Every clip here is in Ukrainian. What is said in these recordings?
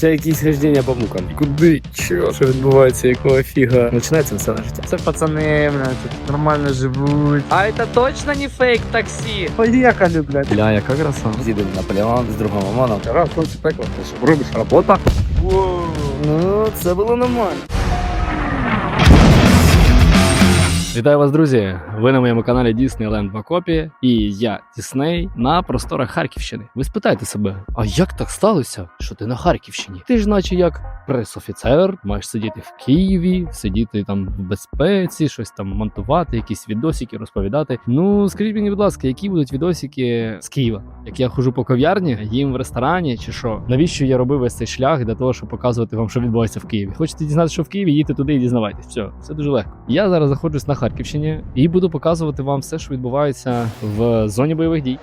Це якісь хождення по мукам. Куди? Чого? Що відбувається? Якого фіга? Починається все на життя. Це пацани, блядь, тут нормально живуть. А это точно не фейк таксі? Поїхали, блядь. Бля, яка краса. Їдемо Наполеон з другим Омоном. Раз, сонце пекло, ти що робиш? Робота. Ну, це було нормально. Вітаю вас, друзі! Ви на моєму каналі Disneyland в окопі, і я Дісней на просторах Харківщини. Ви спитаєте себе, а як так сталося, що ти на Харківщині? Ти ж, наче як пресофіцер, маєш сидіти в Києві, сидіти там в безпеці, щось там монтувати, якісь відосики розповідати. Ну скажіть мені, будь ласка, які будуть відосики з Києва? Як я хожу по кав'ярні, їм в ресторані чи що? Навіщо я робив весь цей шлях для того, щоб показувати вам, що відбувається в Києві? Хочете дізнатися, що в Києві? Їдьте туди і дізнавайтесь. Все, все дуже легко. Я зараз знаходжусь на Харківщині і буду показувати вам все, що відбувається в зоні бойових дій.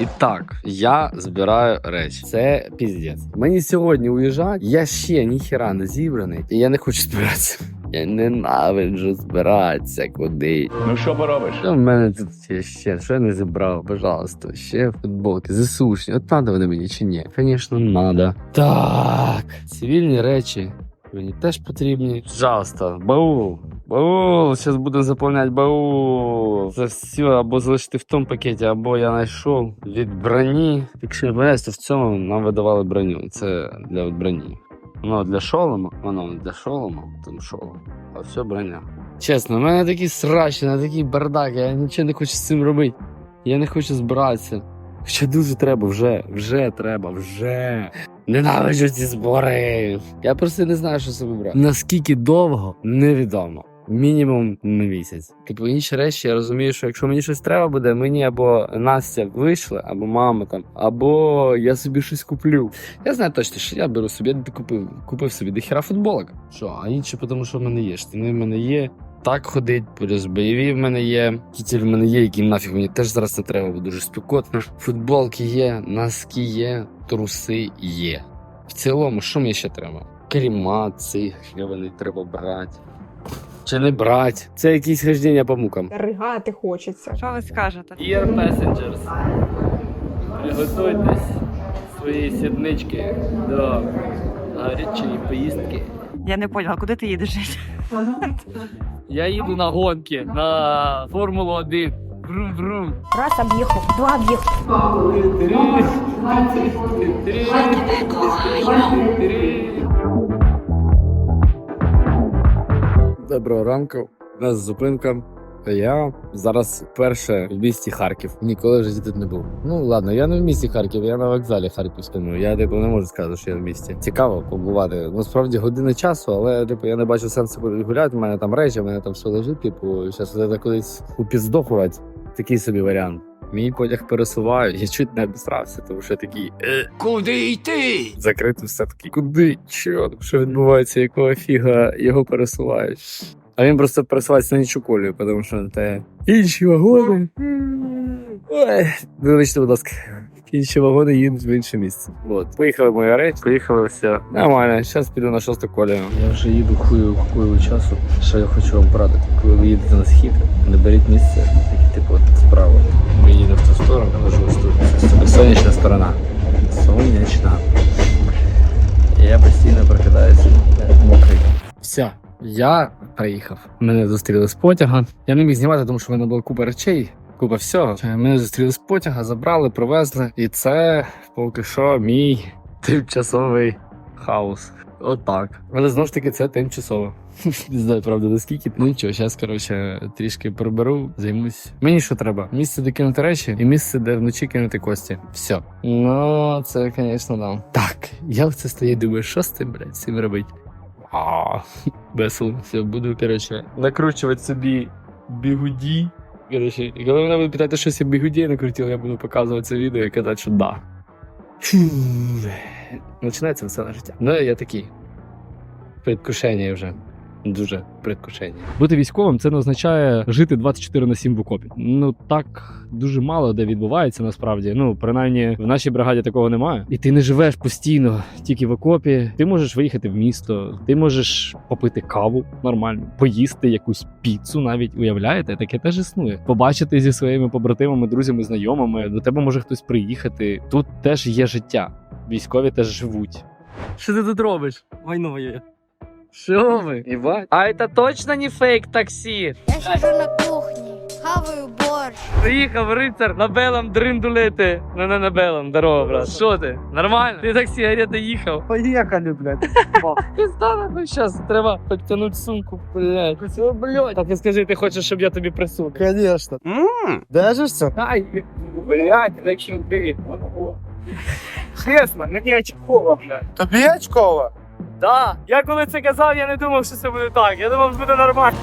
І так, я збираю речі. Це піздець. Мені сьогодні уїжджати, я ще ніхіра не зібраний, і я не хочу збиратися. Я ненавиджу збиратися куди. Ну що поробиш? В мене тут є ще? Що я не зібрав? Пожалуйста, ще футболки, ЗСУшні. От надо вони мені чи ні? Звісно, надо. Так, цивільні речі. Мені теж потрібні. Пожалуйста, баул. Баул, зараз буду заповняти баул. Це все або залишити в тому пакеті, або я знайшов від броні. Якщо не помиляюсь, то в цьому нам видавали броню. Це для броні. Воно для шолома, воно для шолома, там шолом, а все броня. Чесно, в мене такі срачі, на такий бардак, я нічого не хочу з цим робити. Я не хочу збиратися. Хоча дуже треба, вже, вже треба, вже. Ненавиджу ці збори. Я просто не знаю, що собі брати. Наскільки довго, невідомо. Мінімум на місяць. Типу інші речі, я розумію, що якщо мені щось треба буде, мені або Настя вийшли, або мама там, або я собі щось куплю. Я знаю точно, що я беру собі, купив, купив собі дохіра футболок. Що, а інші, тому що в мене є. Штани в мене є. Так ходить, плюс бойові в мене є. Кітель в мене є, який нафіг мені теж зараз не треба, бо дуже спекотно. Футболки є, носки є, труси є. В цілому, що мені ще треба? Кріма цих, треба брати. Чи не брати? Це якісь хождення по мукам. Ригати хочеться. Що ви скажете? Dear passengers, приготуйтесь свої сіднички до гарячої поїздки. Я не поняла, куди ти їдеш? Я їду на гонки на Формулу 1. Врум-врум. Раз об'їхав, два об'їхав. Доброго ранку. У нас зупинка. Я зараз вперше в місті Харків. Ніколи в житті тут не був. Ну ладно, я не в місті Харків, я на вокзалі Харківському. Я типу не можу сказати, що я в місті. Цікаво побувати. Насправді години часу, але типу я не бачу сенсу гуляти. У мене там речі, у мене там все лежить. Типу, зараз кудись упіздохувати. Такий собі варіант. Мій потяг пересувають, я чуть не обісрався, тому що такий е, куди йти? Закрити все таки. Куди? Чо? Що відбувається? Якого фіга його пересувають? А він просто пересувається на іншу колію, тому що те інші вагони. Ой, вибачте, будь ласка. Інші вагони їдуть в інше місце. От. Поїхали мої речі, поїхали все. Нормально, зараз піду на шосту колію. Я вже їду хую хую часу. Що я хочу вам порадити? Коли ви їдете на схід, не беріть місце, такі типу справа. Сторона. Сонячна. Я постійно прокидаюся мокрий. Все, я приїхав. Мене зустріли з потяга. Я не міг знімати, тому що в мене було купа речей. Купа всього. Мене зустріли з потяга, забрали, привезли. І це поки що мій тимчасовий хаос. Отак. Але знову ж таки, це тимчасово. Не знаю, правда, наскільки. Ну нічого, зараз, коротше, трішки приберу, займусь. Мені що треба? Місце, де кинути речі, і місце, де вночі кинути кості. Все. Ну, це, звісно, да. Так, я в це стою, думаю, що з цим, блядь, з цим робити? Весело. Все, буду, коротше, накручувати собі бігуді. Коротше, і коли мене будуть питати, що я бігуді накрутив, я буду показувати це відео і казати, що да. Починається веселе життя. Ну, я такий. Предвкушення вже. Дуже предвкушення. Бути військовим це не означає жити 24 на 7 в окопі. Ну так дуже мало де відбувається насправді. Ну принаймні в нашій бригаді такого немає. І ти не живеш постійно тільки в окопі. Ти можеш виїхати в місто, ти можеш попити каву нормально, поїсти якусь піцу, навіть уявляєте, таке теж існує. Побачити зі своїми побратимами, друзями, знайомими. До тебе може хтось приїхати. Тут теж є життя. Військові теж живуть. Що ти тут робиш? Войну моє. Що ви? Єбать? А це точно не фейк таксі? Я сижу на кухне, хаваю борщ. Приїхав рицар на белом дриндулети. Ну не на белом, здорово, брат. Що ти? Нормально? Ти так сигарети їхав? Поїхали, блядь. Пізда, ну щас треба підтягнути сумку, блядь. О, блядь. Так і скажи, ти хочеш, щоб я тобі присунув? Конечно. Держишься? Ай, блядь, так що ти. Чесно, не очкова, блядь. Тобі очкова? Да, я коли це казав, я не думав, що це буде так. Я думав, що буде нормально.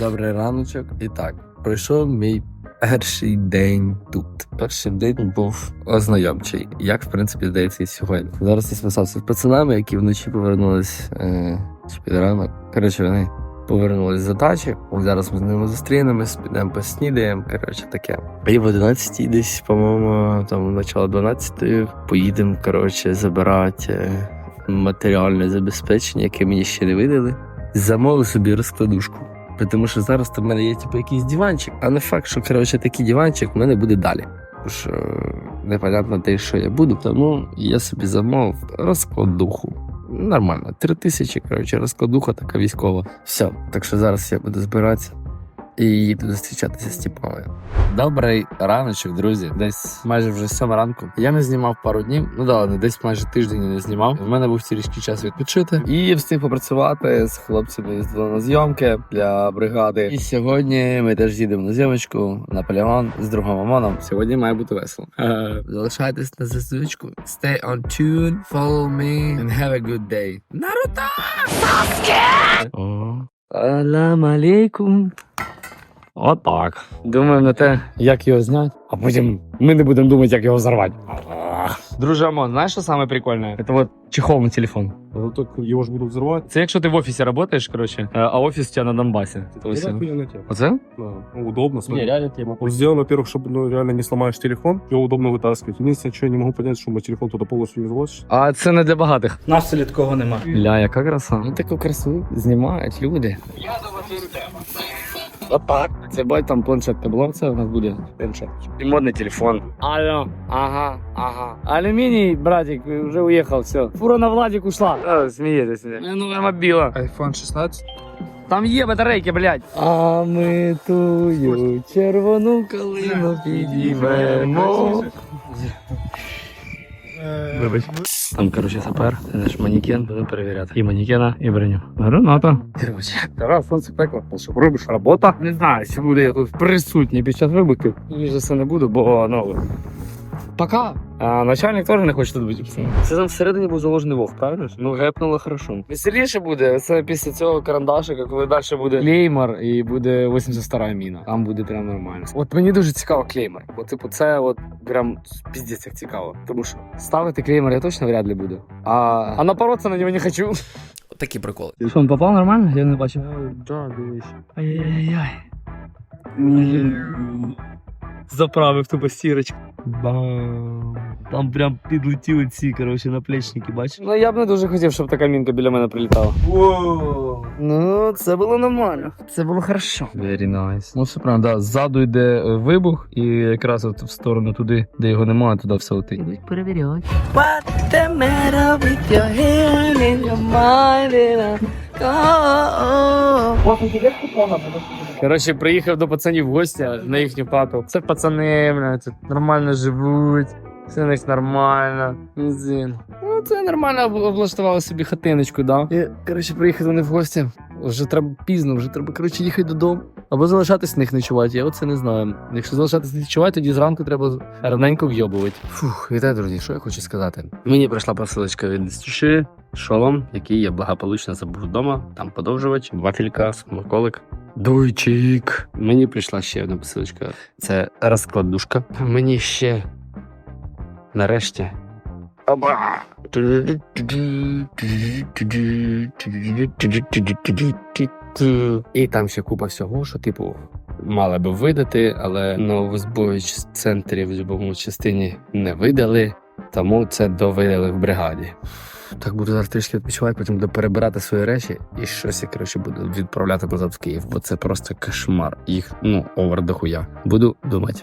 Добрий раночок. І так, пройшов мій перший день тут. Перший день був ознайомчий, як в принципі здається і сьогодні. Зараз я списався з пацанами, які вночі повернулись е, під ранок. Коротше, вони повернулись з дачі. Зараз ми з ними зустрінемось, підемо поснідаємо. Коротше, таке. І в 11 десь, по-моєму, там начало 12 поїдемо, коротше, забирати е, матеріальне забезпечення, яке мені ще не видали. Замовив собі розкладушку. Тому що зараз там в мене є типу якийсь диванчик, а не факт, що коротше такий диванчик в мене буде далі. Тому що е, непонятно те, що я буду, тому я собі замовив розкладуху. Нормально, три тисячі, коротше, розкладуха така військова. Все, так що зараз я буду збиратися і їду зустрічатися з типами. Добрий раночок, друзі. Десь майже вже сьома ранку. Я не знімав пару днів. Ну да, ладно, десь майже тиждень не знімав. У мене був трішки час відпочити і встиг попрацювати з хлопцями їздили на зйомки для бригади. І сьогодні ми теж їдемо на зйомочку на полігон з другом Омоном. Сьогодні має бути весело. Е, Залишайтесь на зв'язочку. Stay on tune, follow me and have a good day. Наруто! О. Салам алейкум. Отак. Думаємо на те, як його зняти, а потім ми не будемо думати, як його взорвати. Друже Амон, знаєш, що саме прикольне? Це от чехол на телефон. Ну так его ж будут взрывать. Це якщо ти в офісі працюєш, коротше, е, а офіс у тебе на Донбасі. Это охуенная тема. Оце? Да. Ну, удобно, смотри. реально тема. Он сделан, во-первых, чтобы ну, реально не сломаешь телефон, его удобно вытаскивать. Единственное, что я не могу понять, что мой телефон туда полностью не залазишь. А це не для багатих. У нас в селі такого нема. Ля, яка краса. Ну таку красу знімають люди. Отак. Це бать там планшет табло, це у нас буде планшет. І модний телефон. Алло, ага, ага. Алюминий, братик, вже уїхав, все. Фура на Владик ушла. А, смієтеся. Ну, мобіла. iPhone 16. Там є батарейки, блядь. А ми тую червону калину підіймемо. Вибач. Там, короче, сапер, це наш манікен, буде перевіряти. І манікена, і броню. Граната. Короче, Тарас, сонце пекло. Що робиш? Робота? Не знаю, чи буде я тут присутній під час вибухів. Ніж за це не буду, бо ну. Пока. А начальник теж не хоче тут бути. Це там всередині був заложений вовк, правильно? ж? Ну, гепнуло хорошо. Веселіше буде. Це після цього карандашика, коли далі буде клеймор і буде 82 міна. Там буде прям нормально. От мені дуже цікаво клеймор. Бо, типу, це от прям піздець як цікаво. Тому що ставити клеймор я точно вряд ли буду. А, а напоротися на нього не хочу. Такі приколи. Що, він попав нормально? Я не бачив. Да, дивись. Ай-яй-яй. Заправив тупо сірочку. Бам. Там прям підлетіли ці, коротше, наплечники, бачиш? Ну я б не дуже хотів, щоб така мінка біля мене прилітала. Ну, це було нормально. Це було хорошо. Very nice. Ну, все правильно, да. Ззаду йде е, вибух, і якраз от в сторону туди, де його немає, туди все летить. Перевіряють. What the matter with your hand in your mind and Коротше, приїхав до пацанів в гості на їхню хату. Це пацани, бля, тут нормально живуть. Все в них нормально. Зін. Ну, це нормально облаштували собі хатиночку, да. І, коротше, приїхали вони в гості. Вже треба пізно, вже треба, коротше, їхати додому. Або залишатись в них ночувати, я оце не знаю. Якщо залишатись ночувати, тоді зранку треба раненько вйобувати. Фух, вітаю, друзі, що я хочу сказати. Мені прийшла посилочка від Дестюши, шолом, який я благополучно забув вдома. Там подовжувач, вафелька, смаколик. Дуйчик. Мені прийшла ще одна посилочка. Це розкладушка. Мені ще нарешті. Оба! І там ще купа всього, що, типу, мали би видати, але новозбович центрі в будь-якому частині не видали, тому це довидали в бригаді. Так буду зараз трішки відпочивати, потім буду перебирати свої речі і щось я коротше буду відправляти назад в Київ, бо це просто кошмар. Їх ну овер дохуя. Буду думати.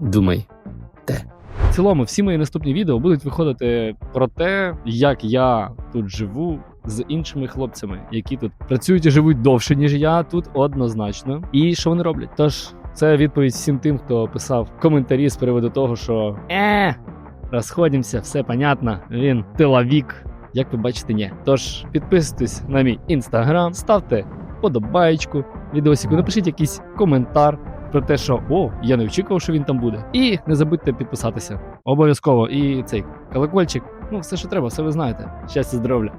Думай. В цілому, всі мої наступні відео будуть виходити про те, як я тут живу з іншими хлопцями, які тут працюють і живуть довше, ніж я тут однозначно. І що вони роблять? Тож це відповідь всім тим, хто писав коментарі з приводу того, що е, розходимося, все понятно. Він тиловік. Як ви бачите, ні. Тож підписуйтесь на мій інстаграм, ставте подобаєчку відосику, напишіть якийсь коментар про те, що о, я не очікував, що він там буде. І не забудьте підписатися. Обов'язково. І цей колокольчик. Ну, все, що треба, все ви знаєте. Щастя, здоров'я.